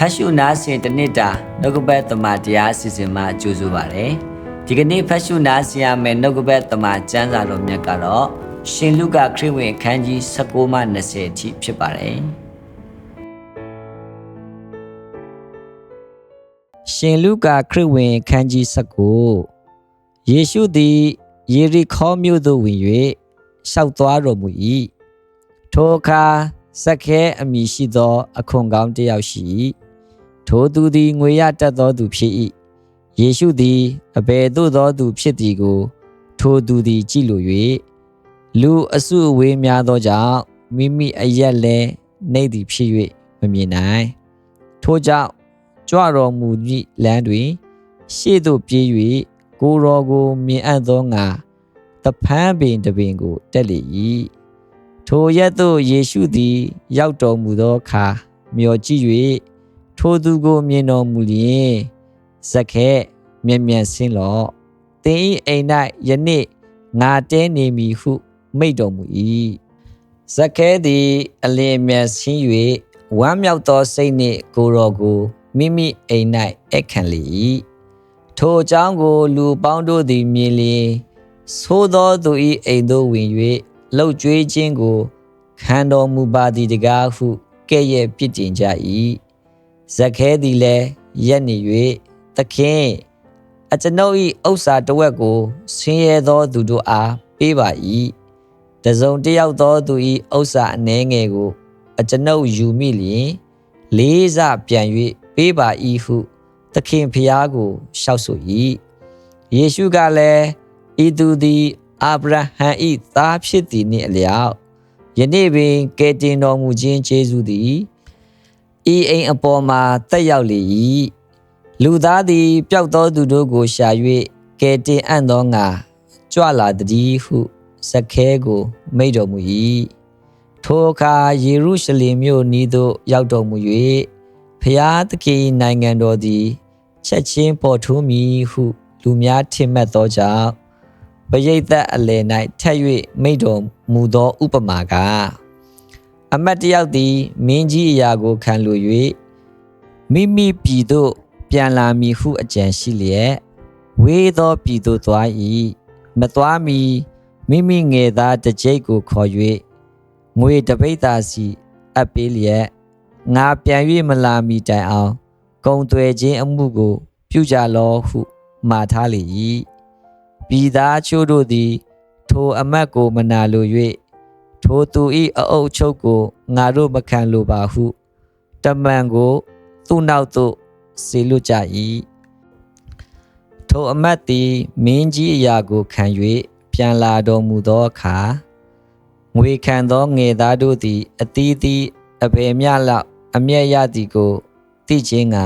ဖတ်ရှုနားဆင်တစ်နှစ်တာနှုတ်ကပတ်တမန်တရားအစီအစဉ်မှာကြိုဆိုပါရစေဒီကနေ့ဖတ်ရှုနားဆင်ရမယ့်နှုတ်ကပတ်တမန်ကျမ်းစာတော်မြတ်ကတော့ရှင်လုကာခရစ်ဝင်အခန်းကြီး19မှ20အထိဖြစ်ပါတယ်ရှင်လုကာခရစ်ဝင်အခန်းကြီး19ယေရှုသည်ယေရီခေါမြို့သို့ဝင်၍ရှောက်သွားတော်မူ၏ထိုအခါစက္ခဲအမည်ရှိသော အခွန်ကောင်းတစ်ယောက်ရှိ၏ ထိုသူသည်ငွေရတတ်သောသူဖြစ်၏ယေရှုသည်အဘယ်သို့သောသူဖြစ်သည်ကို ထိုသူသည်ကြည့်လို၍လူအစုအဝေးများသောကြောင့်မိမိအရက်လဲနေသည်ဖြစ်၍မမြင်နိုင်ထိုကြောင့်ကြွတော်မူသည့်လမ်းတွင် ရှေ့သို့ပြေး၍ကိုယ်တော်ကိုမြင်အပ်သောငါတဖန်းပင်တပင်ကိုတက်လေ၏ထိုရက်သို့ယေရှုသည် ရောက်တော်မူသောအခါမျော်ကြည့်၍ ထိုသူကိုမြင်တော်မူလျင်ဇက်ခဲမြင်မြန်ဆင်းလော့သင်၏အိမ်၌ယနေ့ငါတဲနေမည်ဟုမိန့်တော်မူ၏ဇက်ခဲသည်အလင်းမြန်ဆင်း၍ဝမ်းမြောက်သောစိတ်နှင့်ကိုယ်တော်ကိုမိမိအိမ်၌အခန့်လေ၏ထိုအကြောင်းကို လူပေါင်းတို့သည်မြင်လျင်သို့သောသူ၏အိမ်သို့ဝင်၍လှုပ်ကြွေးခြင်းကိုခံတော်မူပါသည်တကားဟုကဲ့ရဲ့ပြစ်တင်ကြ၏ ဇက်ခဲသည်လည်းရက်နေ၍သခင်အကျွန်ုပ်၏ဥစ္စာတစ်ဝက်ကိုဆင်းရဲသောသူတို့အားပေးပါ၏တစုံတစ်ယောက်သောသူ၏ဥစ္စာအနှဲငယ်ကိုအကျွန်ုပ်ယူမိလျင်လေးစပြန်၍ပေးပါ၏ဟုသခင်ဖျားကိုလျှောက်ဆို၏ယေရှုကလည်းဤသူသည်အာဗြဟံ၏သားဖြစ်သည်နှင့်အလျောက်ယနေ့ပင်ကယ်တင်တော်မူခြင်းကျေးဇူးသည် ဤအိမ်အပေါ်မှာတက်ရောက်လေ၏လူသားသည်ပျောက်သောသူတို့ကိုရှာ၍ကယ်တင်အံ့သောငါကြွလာသည်ဟုစခဲကိုမိန့်တော်မူ၏ထိုအခါယေရုရှလင်မြို့နီးသို့ရောက်တော်မူ၍ဖျားသခင်၏နိုင်ငံတော်သည်ချက်ချင်းပေါ်ထွန်းမည်ဟု လူများထင်မှတ်သောကြောင့်ပရိသတ်အလယ်၌ထက်၍မိန့်တော်မူသောဥပမာက အမတ်တယောက်သည်မင်းကြီးအရာကိုခံလို၍မိမိပြည်သို့ပြန်လာမည်ဟုအကြံရှိလျက်ဝေးသောပြည်သို့သွား၏မသွားမီမိမိငယ်သားတစ်ကြိတ်ကိုခေါ်၍ငွေတပိတ်သာစီအပ်ပေးလျက်ငါပြန်၍မလာမီတိုင်အောင်ဂုံသွယ်ခြင်းအမှုကို ပြုကြလောဟုမှာထားလေ၏ပြည်သားချို့တို့သည် ထိုအမတ်ကိုမနာလို၍ ထိုသူ၏အအုပ်ချုပ်ကိုငါတို့မခံလိုပါဟုတမန်ကိုသူ့နောက်သို့စေလွတ်ကြ၏ထိုအမတ်သည်မင်းကြီးအရာကိုခံ၍ပြန်လာတော်မူသောအခါငွေခံသောငယ်သားတို့သည်အသီးသီးအပေမြလောက်အမျက်ရသည်ကိုသိခြင်းက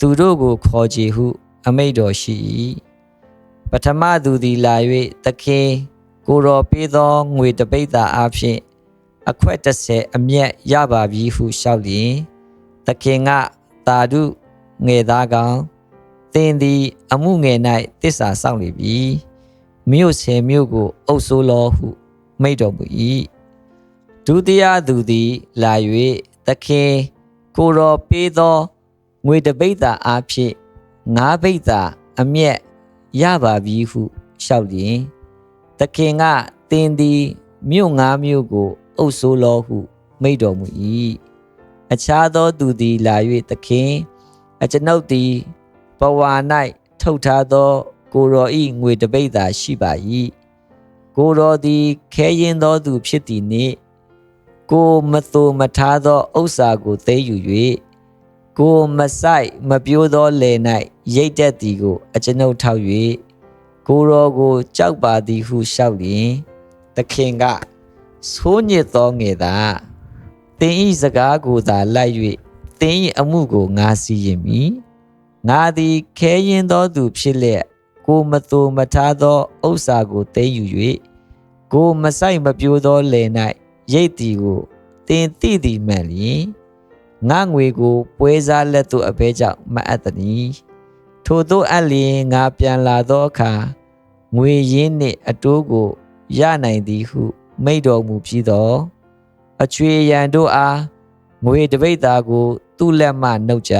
သူတို့ကိုခေါ်ကြည်ဟု အမိန့်တော်ရှိ၏ပထမသူသည်လာ၍သခင် ကိုတော်ပေးသောငွေတပိတ်သာအဖြစ်အခွက်30အမျက်ရပါပြီဟုလျှောက်လျင်သခင်ကတာဓုငယ်သားကောင်သင်သည် အမှုငယ်၌တစ္ဆာဆောင်လေပြီမြို့ဆယ်မြို့ကို အုပ်ဆိုးလောဟု မိန့်တော်မူ၏ဒုတိယသူသည်လာ၍သခင်ကိုတော်ပေးသောငွေတပိတ်သာအဖြစ်ငါးပိတ်သာအမျက်ရပါပြီဟုလျှောက်လျင် သခင်ကသင်သည်မြို့ငါးမြို့ကို အုပ်ဆိုးလောဟု မိန့်တော်မူ၏အခြားသောသူသည်လာ၍သခင်အကျွန်ုပ်သည်ဘဝ၌ထုတ်ထားသော ကိုရောဤငွေတပိတ်သာရှိပါ၏ကိုရောသည်ခဲရင်သောသူဖြစ်သည်နှင့်ကိုမသိုမထားသောဥစ္စာကိုသိယူ၍ကိုမဆိုင်မပြိုးသောလယ်၌ရိတ်တက်သည်ကို အကျွန်ုပ်ထောက်၍ ကိုရောကိုကြောက်ပါသည်ဟုလျှောက်လျင်သခင်ကဆိုးညစ်သောငယ်သာသင်ဤစကားကိုသာလိုက်၍သင်၏အမှုကိုငါစီရင်မည်ငါသည်ခဲရင်သောသူဖြစ်လျက်ကိုမသိုမထားသောဥစ္စာကိုသိမ်းယူ၍ကိုမဆိုင်မပြိုးသောလယ်၌ရိတ်သည်ကိုသင်သိသည်မှန်လျင်ငါငွေကိုပွဲစားလက်သို့အဘဲကြောင့်မအပ်သည် ထို့သောအလျင်ငါပြန်လာသောအခါငွေရင်းနှင့်အတိုးကိုရနိုင်သည်ဟုမိန့်တော်မူပြီးသောအချွေရန်တို့အားငွေတပိတ်သားကို သူ့လက်မှနှုတ်ကြ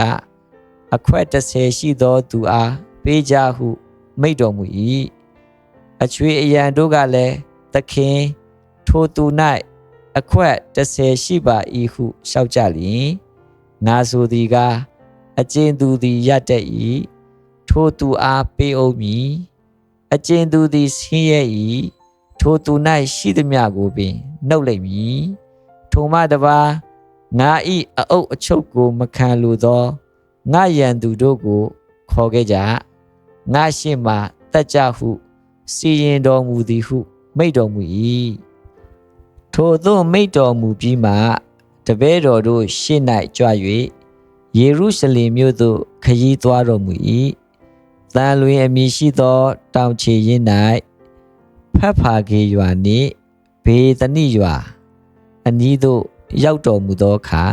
အခွက်30ရှိသောသူအားပေးကြဟုမိန့်တော်မူ၏အချွေအရန်တို့ကလည်းသခင်ထိုသူ၌အခွက်30ရှိပါ၏ဟုလျှောက်ကြလျင်ငါဆိုသည်ကားအကျဉ်သူသည်ရတတ်၏ ထိုသူအားပေးအောင်မည်အကျဉ်သူသည်ဆင်းရဲ၏ထိုသူ၌ရှိသည်မြကိုပင်နှုတ်လိုက်မည်ထိုမှတပါငါဤအအုပ်အချုပ်ကိုမခံလိုသောငါရန်သူတို့ကိုခေါ်ခဲ့ကြငါရှေ့မှတက်ကြဟုစီရင်တော်မူသည်ဟု မိန့်တော်မူ၏ထိုသို့မိန့်တော်မူပြီးမှတပည့်တော်တို့ရှေ့၌ကြွ၍ယေရုရှလင်မြို့သို့ခရီးသွားတော်မူ၏ တန်လွင်အမည်ရှိသော တောင်ချေရင်၌ဖတ်ဖာကေရွာနှင့်ဘေသနိရွာ အနီးသို့ရောက်တော်မူသောအခါ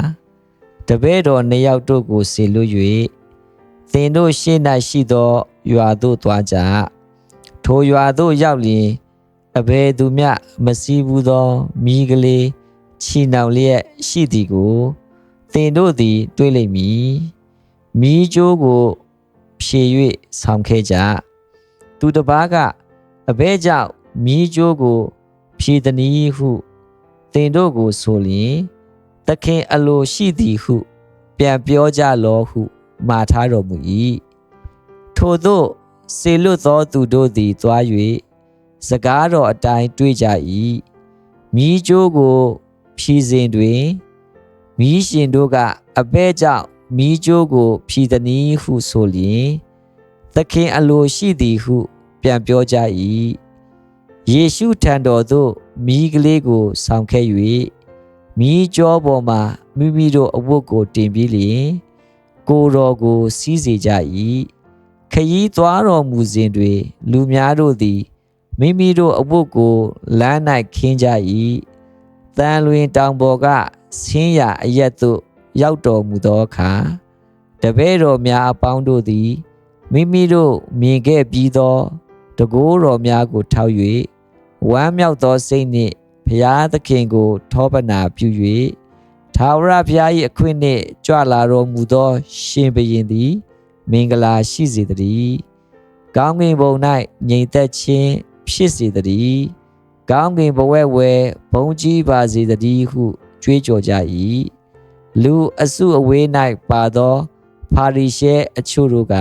တပည့်တော်နှစ်ယောက်တို့ကိုဆေလွတ်၍သင်တို့ရှေ့၌ရှိသောရွာသို့သွားကြထိုရွာသို့ရောက်လျင်အဘယ်သူမျှမစည်းဘူးသောမိကလေးချီနှောင်လျက်ရှိသည်ကိုသင်တို့သည် တွေးလိမ့်မည်မိကျိုးကို ဖြေ၍ဆောင်ခဲ့ကြသူတစ်ပါးကအဘဲကြောင့်မိကျိုးကို ဖြေသည်နည်းဟုသင်တို့ကိုဆိုလျင်သခင်အလိုရှိသည်ဟု ပြန်ပြောကြလောဟုမှာထားတော်မူ၏ထို့သောစေလွတ်သောသူတို့သည်သွား၍စကားတော်အတိုင်းတွေးကြ၏မိကျိုးကို ဖြီးစဉ်တွင်မိရှင်တို့ကအပဲ့ကြောင့် မိကျိုးကို ဖြီးသည်နည်းဟုဆိုလျင်သခင်အလိုရှိသည်ဟု ပြန်ပြောကြ၏ယေရှုထံတော်သို့မိကလေးကို ဆောင်ခဲ့၍မိကြောပေါ်မှာမိမိတို့အဝတ်ကိုတင်ပြီးလျင်ကိုယ်တော်ကိုစီးစေကြ၏ခရီးသွားတော်မူစဉ်တွင်လူများတို့သည်မိမိတို့အဝတ်ကိုလမ်း၌ခင်းကြ၏တန်လွင်တောင်ပေါ်ကဆင်းရအရက်သို့ ရောက်တော်မူသောအခါတပည့်တော်များအပေါင်းတို့သည်မိမိတို့မြင်ခဲ့ပြီးသောတကိုးတော်များကိုထောက်၍ဝမ်းမြောက်သောစိတ်နှင့်ဘုရားသခင်ကို ထောပနာပြု၍ထာဝရဘုရား၏အခွင့်နှင့်ကြွလာတော်မူသော ရှင်ဘုရင်သည် မင်္ဂလာရှိစေတည်းကောင်းကင်ဘုံ၌ငြိမ်သက်ခြင်းဖြစ်စေတည်းကောင်းကင်ဘဝဲဝဲဘုံကြီးပါစေတည်းဟုကြွေးကြော်ကြ၏ လူအစုအဝေး၌ပါသော ဖာရိရှဲအချို့တို့က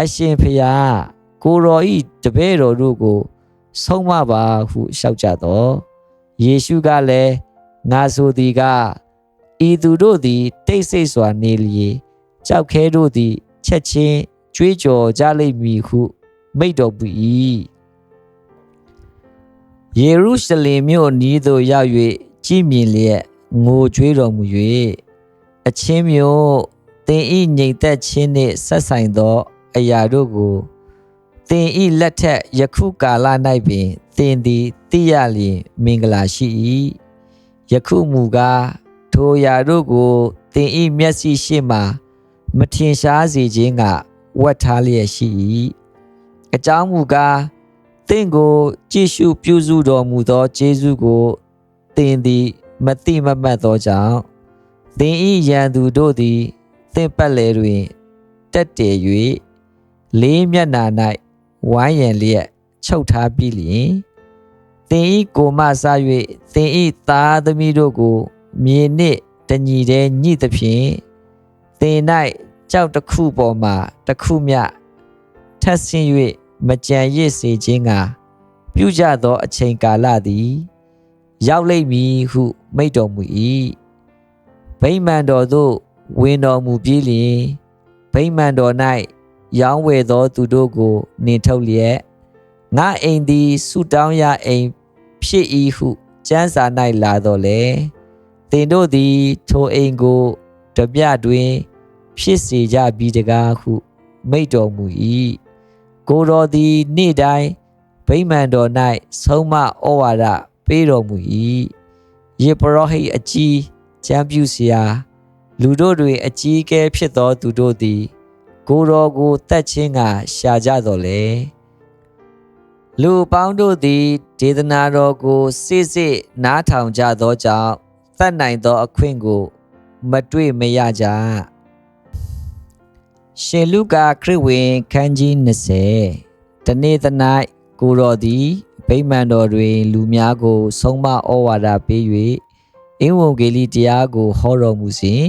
အရှင်ဖျားကိုတော်ဤတပည့်တော်တို့ကို ဆုံးမပါဟုလျှောက်ကြတော့ယေရှုကလည်းငါဆိုသည်ကဤသူတို့သည်တိတ်ဆိတ်စွာနေလျေကြောက်ခဲတို့သည်ချက်ချင်းကြွေးကြော်ကြလိမ့်မည်ဟု မိတ်တော်မူ၏ယေရုရှလင်မြို့နီးသို့ရောက်၍ကြည်မြင်လျက် ငိုကြွေးတော်မူ၍အချင်းမျိုးသင်ဤငြိမ်သက်ခြင်းနှင့်ဆက်ဆိုင်သော အရာတို့ကိုသင်ဤလက်ထက်ယခုကာလ၌ပင်သင်သည်သိရလျင်မင်္ဂလာရှိ၏ယခုမူကားထိုအရာတို့ကိုသင်ဤမျက်စိရှေ့မှမထင်ရှားစေခြင်းကဝတ်ထားလျက်ရှိ၏အကြောင်းမူကားသင်ကိုကြည့်ရှုပြုစုတော်မူသောယေရှုကိုသင်သည် မတိမမတ်သောကြောင့်သင်ဤရန်သူတို့သည်သင်ပတ်လေတွင်တက်တည်၍လေးမျက်နာ၌ဝိုင်းရန်လျက်ချုပ်ထားပြီးလျင်သင်ဤကိုမဆ၍သင်ဤသားသမီးတို့ကို မြေနှင့်တညီတည်းညှိသဖြင့်သင်၌ကြောက်တစ်ခုပေါ်မှာတစ်ခုမျှထက်ဆင်း၍မကြံရစ်စေခြင်းကပြုကြသောအချိန်ကာလသည် ရောက်လိမ့်မည်ဟုမိန့်တော်မူ၏ဗိမာန်တော်သို့ဝင်တော်မူပြီးလျင်ဗိမာန်တော်၌ရောင်းဝယ်သောသူတို့ကိုနှင်ထုတ်လျက်ငါအိမ်သည်ဆုတောင်းရအိမ်ဖြစ်၏ဟုကျမ်းစာ၌လာတော်လေသင်တို့သည်ထိုအိမ်ကိုတပြတွင် ဖြစ်စေကြပြီးတကားဟု မိန့်တော်မူ၏ကိုတော်သည် နေ့တိုင်းဗိမာန်တော်၌ဆုံးမဩဝါဒ ပေးတော်မူ၏ယေပရောဟိတ်အကြီးကျမ်းပြုစရာလူတို့တွင်အကြီးအကဲဖြစ်သောသူတို့သည် ကိုတော်ကိုတတ်ခြင်းကရှာကြတော်လေလူပေါင်းတို့သည်ဒေသနာတော်ကိုစစ်စစ်နားထောင်ကြသောကြောင့်သတ်နိုင်သောအခွင့်ကိုမမတွေ့မရကြရှင်လုကာခရစ်ဝင်ခန်းကြီး20တနေ့သ၌ကိုတော်သည် ဗိမာန်တော်တွင် လူများကို ဆုံးမဩဝါဒပေး၍အင်ဝံဂေလိတရားကို ဟောတော်မူစဉ်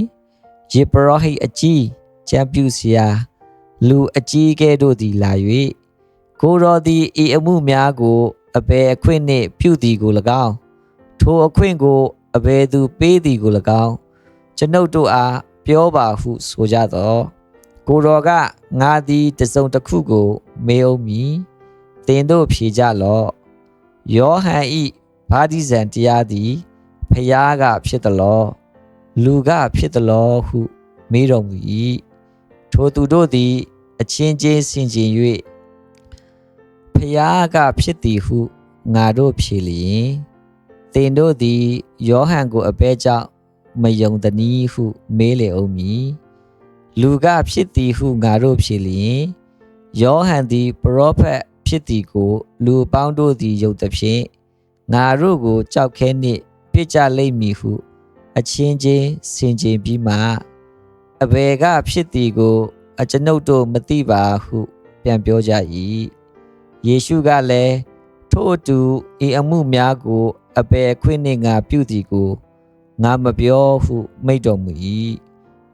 ယေပရောဟိတ်အကြီးကျမ်းပြုစရာလူအကြီးကဲတို့သည်လာ၍ကိုတော်သည်ဤအမှုများကိုအဘယ်အခွင့်နှင့်ပြုသည်ကို၎င်းထိုအခွင့်ကိုအဘယ်သူပေးသည်ကို၎င်းကျွန်ုပ်တို့အားပြောပါဟုဆိုကြသောကိုတော်ကငါသည်တစုံတစ်ခုကို မေးအောင်မည်တင်တို့ဖြေကြလော့ ယောဟန်ဤဘာဒီဇံတရားသည်ဖျားကဖြစ်သလောလူကဖြစ်သလောဟုမေးတော်မူ၏ထိုသူတို့သည် အချင်းချင်းဆင်ခြင်၍ဖျားကဖြစ်သည်ဟုငါတို့ဖြေလျင်တင်တို့သည်ယောဟန်ကိုအပဲကြောင့်မယုံသနည်းဟု မေးလေအောင်မည်လူကဖြစ်သည်ဟုငါတို့ဖြေလျင်ယောဟန်သည်ပရောဖက် ဖြစ်သည်ကိုလူပေါင်းတို့သည်ယုံသဖြင့်ငါတို့ကိုကြောက်ခဲနှင့်ပြစ်ကြလိမ့်မည်ဟု အချင်းချင်းဆင်ခြင်ပြီးမှအဘယ်ကဖြစ်သည်ကို အကျွန်ုပ်တို့မသိပါဟု ပြန်ပြောကြ၏ယေရှုကလည်းထို့အတူဤအမှုများကိုအဘယ်ခွင့်နှင့်ငါပြုသည်ကိုငါမပြောဟု မိန့်တော်မူ၏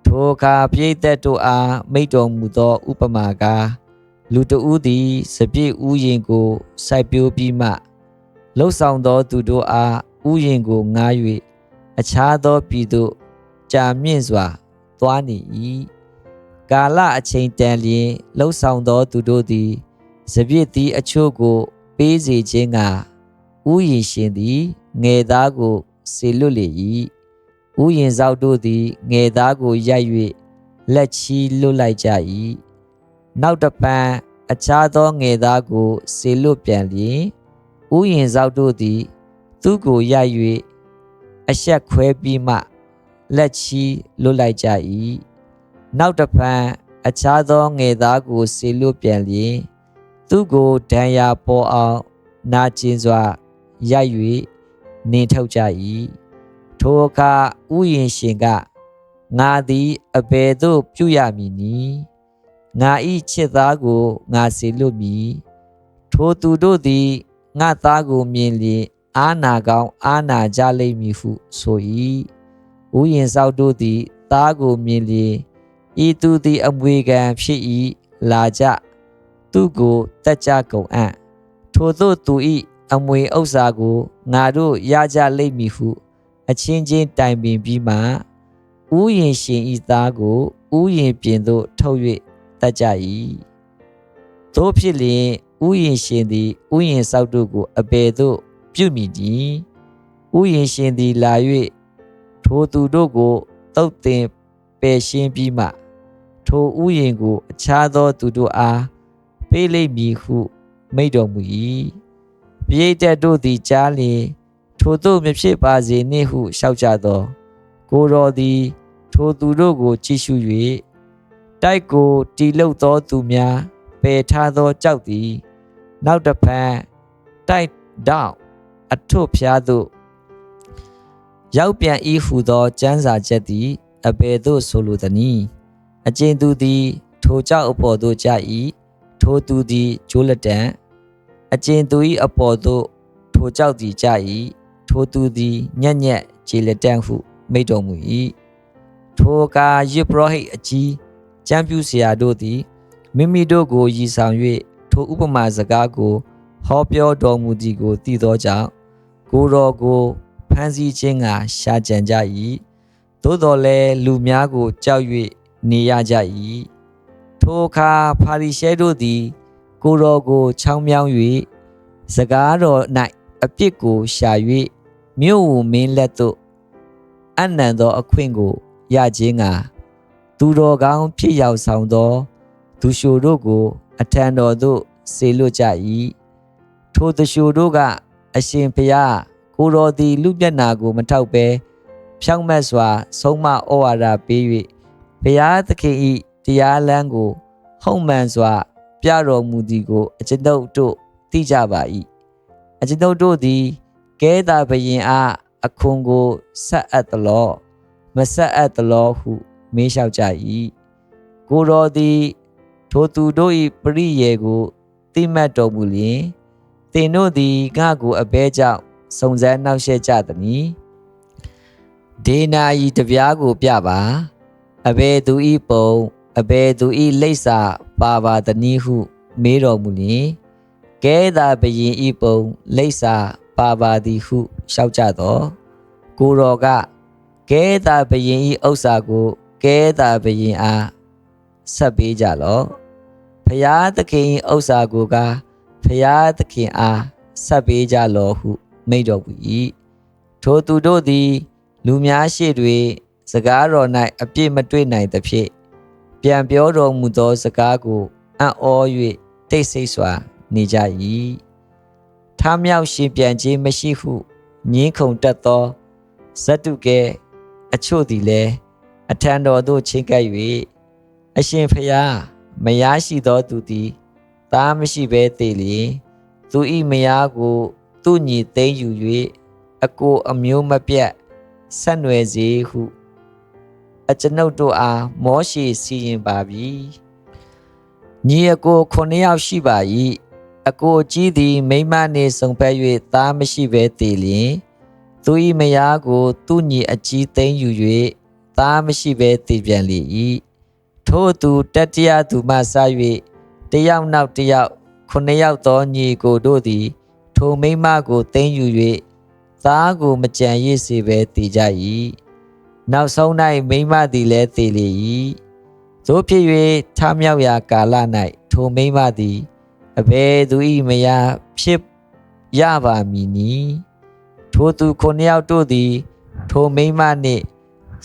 ထိုအခါပြိတ္တတို့အားမိန့်တော်မူသောဥပမာကား လူတဦးသည်စပြည့်ဥယင်ကိုစိုက်ပျိုးပြီးမှလှုပ်ဆောင်သောသူတို့အားဥယင်ကိုငား၍အခြားသောပြည်သို့ကြာမြင့်စွာသွားနေ၏ကာလအချိန်တန်လျင်လှုပ်ဆောင်သောသူတို့သည်စပြည့်သည်အချို့ကို ပေးစေခြင်းကဥယင်ရှင်သည်ငယ်သားကိုစေလွတ်လေ၏ဥယင်ဆောင်တို့သည်ငယ်သားကိုရိုက်၍လက်ချီလွတ်လိုက်ကြ၏ နောက်တပံအခြားသောငယ်သားကိုစေလွတ်ပြန်လျင်ဥယင်ဆောင်တို့သည် သူ့ကိုရိုက်၍အဆက်ခွဲပြီးမှလက်ချီလွတ်လိုက်ကြ၏နောက်တပံအခြားသောငယ်သားကိုစေလွတ်ပြန်လျင်သူ့ကိုဒဏ်ရာပေါ်အောင်နာကျင်စွာရိုက်၍နင်းထုတ်ကြ၏ထိုအခါဥယျင်ရှင်ကငါသည်အဘယ်သို့ပြုရမည်နည်း ငါဤချစ်သားကိုငါစေလွတ်မည်ထိုသူတို့သည်ငါသားကိုမြင်လျင်အာနာကောင်းအာနာကြလိမ့်မည်ဟုဆို၏ဥယျင်ဆောက်တို့သည်သားကိုမြင်လျင်ဤသူသည်အမွေခံဖြစ်၏လာကြသူကိုတက်ကြကုန်အံ့ထိုသို့သူ၏အမွေဥစ္စာကိုငါတို့ရကြလိမ့်မည်ဟု အချင်းချင်းတိုင်ပင်ပြီးမှဥယျင်ရှင်ဤသားကိုဥယျင်ပြင်သို့ထုတ်၍ တတ်ကြ၏သို့ဖြစ်လျင်ဥယျင်ရှင်သည်ဥယျင်ဆောက်တို့ကိုအပေသို့ပြုမိသည်ဥယျင်ရှင်သည်လာ၍ထိုသူတို့ကိုတုတ်တင်ပယ်ရှင်းပြီးမှထိုဥယျင်ကိုအခြားသောသူတို့အားပေးလိမ့်မည်ဟုမိန့်တော်မူ၏ပြိတ္တတို့သည်ကြားလျင်ထိုသို့မဖြစ်ပါစေနှင့်ဟုလျှောက်ကြသောကိုတော်သည် ထိုသူတို့ကိုကြည့်ရှု၍ တိုက်ကိုတီလုတ်သောသူများပယ်ထားသောကြောက်သည် နောက်တဖန်တိုက်တောင်အထွတ်ဖျားသို့ရောက်ပြန်ဤဟုသောကျမ်းစာချက်သည်အဘယ်သို့ဆိုလိုသနည်းအကျဉ်သူသည် ထိုကြောက်အပေါ်သို့ကြ၏ထိုသူသည်ဂျိုးလက်တံအကျဉ်သူ၏အပေါ်သို့ထိုကြောက်သည်ကြ၏ထိုသူသည်ညက်ညက်ခြေလက်တံဟုမိန့်တော်မူ၏ထိုအခါယေဘရဟိတ်အကြီး ကျမ်းပြူဆရာတို့သည်မိမိတို့ကိုရည်ဆောင်၍ထိုဥပမာစကားကိုဟောပြောတော်မူသည်ကိုသိသောကြောင့်ကိုတော်ကိုဖန်ဆီးခြင်းကရှာကြံကြ၏သို့တော်လည်းလူများကိုကြောက်၍နေရကြ၏ထိုအခါဖာရိရှဲတို့သည် ကိုတော်ကိုချောင်းမြောင်း၍စကားတော်၌အပြစ်ကိုရှာ၍မြို့ဝမင်းလက်သို့အနံသောအခွင့်ကိုရခြင်းက သူတော်ကောင်းဖြစ်ရောက်ဆောင်သောသူရှိုတို့ကို အထံတော်သို့ဆေလွတ်ကြ၏ထိုသူရှိုတို့ကအရှင်ဖျားကိုတော်သည်လူမျက်နာကို မထောက်ဘဲဖြောင့်မတ်စွာ ဆုံးမဩဝါဒပေး၍ဘုရားသခင်၏တရားလမ်းကို ဟုံမှန်စွာ ပြတော်မူသည်ကို အကျွန်ုပ်တို့သိကြပါ၏အကျွန်ုပ်တို့သည်ကဲသာဘရင်အားအခွန်ကိုဆက်အပ်သလောမဆက်အပ်သလောဟု မေးလျှောက်ကြ၏ကိုတော်သည်ထိုသူတို့၏ပရိယေကိုတိမှတ်တော်မူလျင်သင်တို့သည်ငါကိုအဘဲကြောင့်စုံစမ်းနှောက်ယှက်ကြသည်။ဒေနာဤတပြားကိုပြပါအဘဲသူဤပုံအဘဲသူဤလိပ်စာပါပါတနည်းဟု မေးတော်မူလျင်ကဲသာဘယင်ဤပုံလိပ်စာပါပါသည်ဟုလျှောက်ကြတော့ကိုတော်ကကဲသာဘယင်ဤဥစ္စာကို ကဲသာဘယင်အားဆက်ပေးကြလော့ဖျားသခင်ဤဥစ္စာကိုကဖျားသခင်အားဆက်ပေးကြလော့ဟုမိန့်တော်မူ၏ထိုသူတို့သည် လူများရှိတွင်စကားတော်၌အပြစ်မတွေ့နိုင်သဖြင့်ပြန်ပြောတော်မူသောစကားကိုအံ့ဩ၍တိတ်ဆိတ်စွာနေကြ၏ထားမြောက်ရှင်ပြန်ခြင်းမရှိဟုငင်းခုန်တတ်သောဇတ္တုကဲအချို့သည်လည်း အထံတော်သို့ချင်းကပ်၍အရှင်ဖျားမယားရှိသောသူသည်သားမရှိဘဲသေလျင်သူဤမယားကို သူ့ညီသိမ်းယူ၍အကိုအမျိုးမပြတ်ဆက်နွယ်စေဟု အကျွန်ုပ်တို့အားမောရှိစီရင်ပါပြီညီအကိုခုနှစ်ယောက်ရှိပါ၏အကိုကြီးသည်မိမနှင့်ဆုံဖက်၍သားမရှိဘဲတည်လျင်သူ၏မယားကို သူ့ညီအကြီးသိမ်းယူ၍ သားမရှိဘဲတည်ပြန်လေ၏ထို့သူတတိယသူမှစ၍တယောက်နောက်တယောက်ခုနှစ်ယောက်သောညီကိုတို့သည် ထိုမိမကိုသိမ်းယူ၍သားကိုမကြံရစ်စေဘဲတည်ကြ၏နောက်ဆုံး၌မိမသည်လည်းတည်လေ၏သို့ဖြစ်၍ထမြောက်ရာကာလ၌ထိုမိမသည်အဘယ်သူ၏မယားဖြစ်ရပါမည်နီထိုသူခုနှစ်ယောက်တို့သည် ထိုမိန်းမနှင့်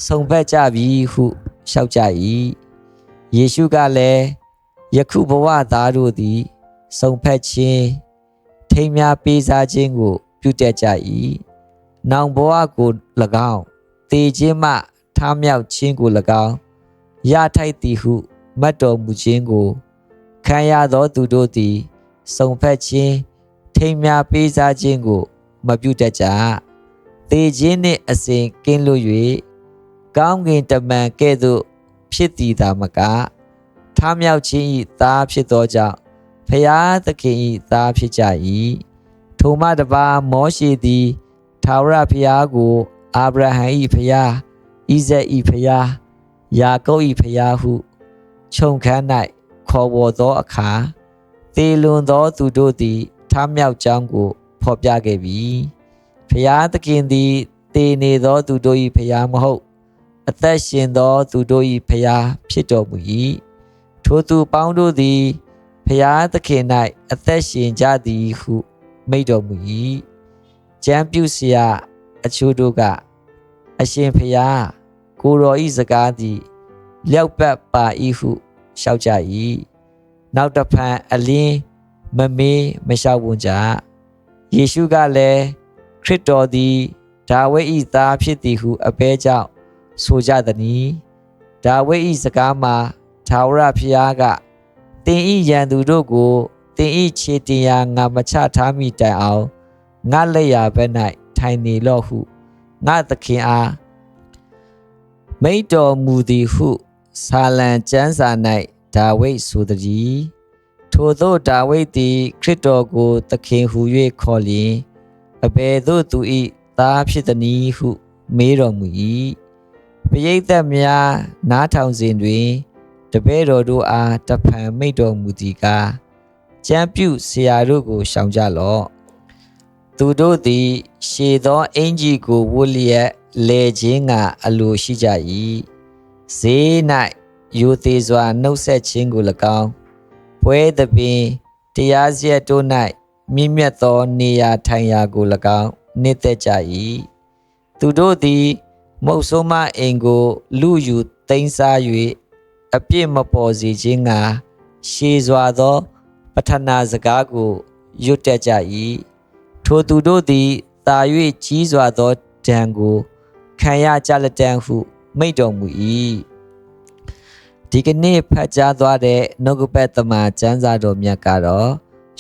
ဆုံဖက်ကြပြီဟုလျှောက်ကြ၏ယေရှုကလည်းယခုဘဝသားတို့သည်ဆုံဖက်ခြင်းထိမ်းများပေးစားခြင်းကို ပြုတတ်ကြ၏နောင်ဘဝကို၎င်းတေခြင်းမှထားမြောက်ခြင်းကို၎င်းရထိုက်သည်ဟုမတ်တော်မူခြင်းကိုခံရသောသူတို့သည်စုံဖက်ခြင်းထိမ်းများပေးစားခြင်းကို မပြုတတ်ကြ။သေခြင်းနှင့်အစဉ်ကင်းလွတ်၍ ကောင်းကင်တမန်ကဲ့သို့ ဖြစ်တည်သာမကထားမြောက်ခြင်း၏သားဖြစ်သောကြောင့်ဖျားသခင်၏သားဖြစ်ကြ၏။ထိုမှတပါမောရှိသည်ထာဝရဘုရားကိုအာဗြဟံ၏ဖျားဣဇက်၏ဖျားယာကုပ်၏ဖျားဟုခြုံခန်း၌ခေါ်ဝေါ်သောအခါသေလွန်သောသူတို့သည်ထမြောက်ကြောင်းကိုဖော်ပြခဲ့ပြီဖျားသခင်သည်သေနေသောသူတို့၏ဖျားမဟုတ် အသက်ရှင်သောသူတို့၏ဖျားဖြစ်တော်မူ၏ထိုသူပေါင်းတို့သည်ဖျားသခင်၌အသက်ရှင်ကြသည်ဟုမိန့်တော်မူ၏ကျမ်းပြုစရာအချို့တို့ကအရှင်ဖျားကိုတော်ဤစကားသည်လျောက်ပတ်ပါ၏ဟုလျှောက်ကြ၏နောက်တစ်ဖန်အလင်းမမေးမလျှောက်ဝန်ကြယေရှုကလည်းခရစ်တော်သည်ဒါဝိဒ်၏သားဖြစ်သည်ဟုအဘဲကြောင့် ဆိုကြသည်။ဒါဝိဒ်၏စကားမှာသာဝရဖျားကတင်ဤရန်သူတို့ကိုတင်ဤခြေတင်ရာငါမချထားမိတိုင်အောင်ငါလက်ရဘက်၌ထိုင်နေလော့ဟုငါသခင်အားမိတ်တော်မူသည်ဟုဆာလံကျမ်းစာ၌ဒါဝိဒ်ဆိုသည်ထိုသောဒါဝိဒ်သည်ခရစ်တော်ကိုသခင်ဟူ၍ခေါ်လျင်အဘယ်သို့သူ၏သားဖြစ်သည်ဟု မေးတော်မူ၏ ပရိသတ်များနားထောင်စဉ်တွင် တပည့်တော်တို့အားတဖန်မိတ်တော်မူသည်ကားကျမ်းပြုဆရာတို့ကိုရှောင်ကြလော့သူတို့သည် ရှေသောအင်ကြီးကိုဝတ်လျက်လဲခြင်းကအလိုရှိကြ၏ဈေး၌ယူသေးစွာနှုတ်ဆက်ခြင်းကို၎င်းပွဲသပင်တရားစရက်တို့၌မြင့်မြတ်သောနေရာထိုင်ရာကို၎င်းနှစ်သက်ကြ၏သူတို့သည် မုတ်ဆိုးမအိမ်ကို လူယူသိမ်းစား၍အပြစ်မပေါ်စေခြင်းငါရှေစွာသော ပထနာစကားကိုရွတ်တက်ကြ၏ထိုသူတို့သည်တာ၍ကြီးစွာသောဒဏ်ကိုခံရကြလက်တန်းဟု မိန့်တော်မူ၏ဒီကနေ့ဖတ်ကြားသွားတဲ့နှုတ်ကပတ်သမ္မာကျမ်းစာတော်မြတ်ကတော့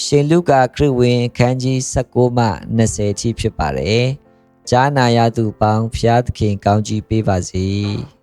ရှင်လုကာခရစ်ဝင်အခန်းကြီး19မှ20အထိဖြစ်ပါတယ် ကြားနာရသူပေါင်းဖျားသခင်ကောင်းကြီးပေးပါစေ။